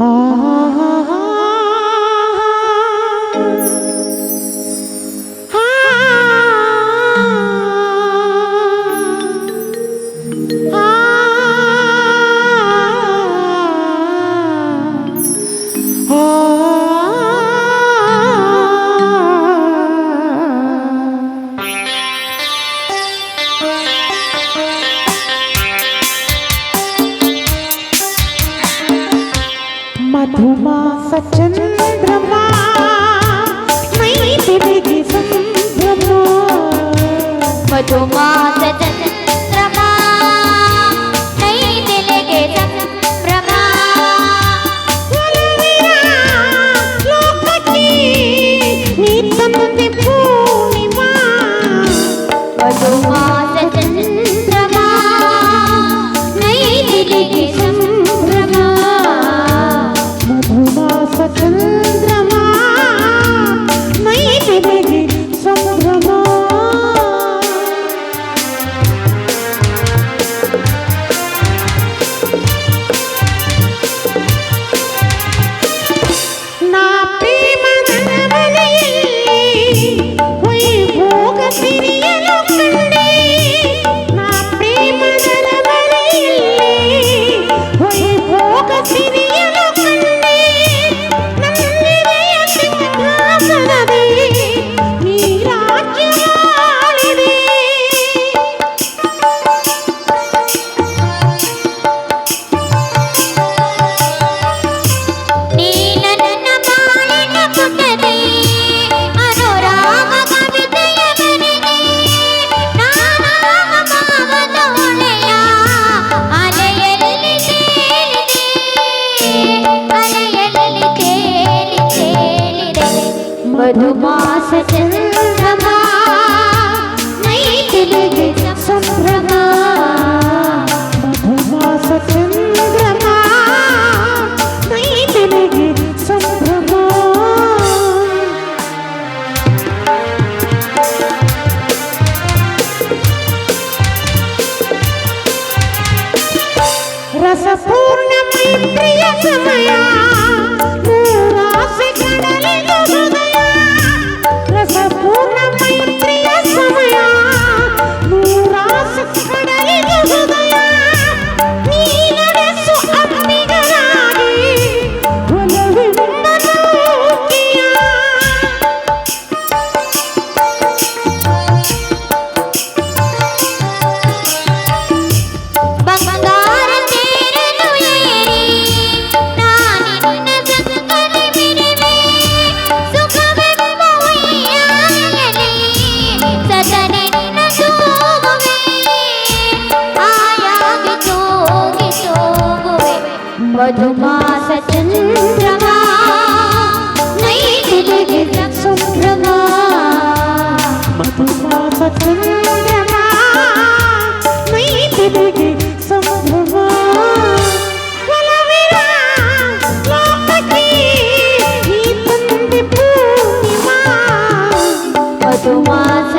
Ah. भूमा सचंद्रमा 是那。మధుమాస చంద్రమా? నై తెలిగి సంభ్రమా మధుమాస చంద్రమా? నై తెలిగి సంభ్రమా రసపూర్ణమై ప్రియ సమయా? మధుమాస చంద్రమా శుభ్రమా? మధుమాస చంద్రమా మధుమాస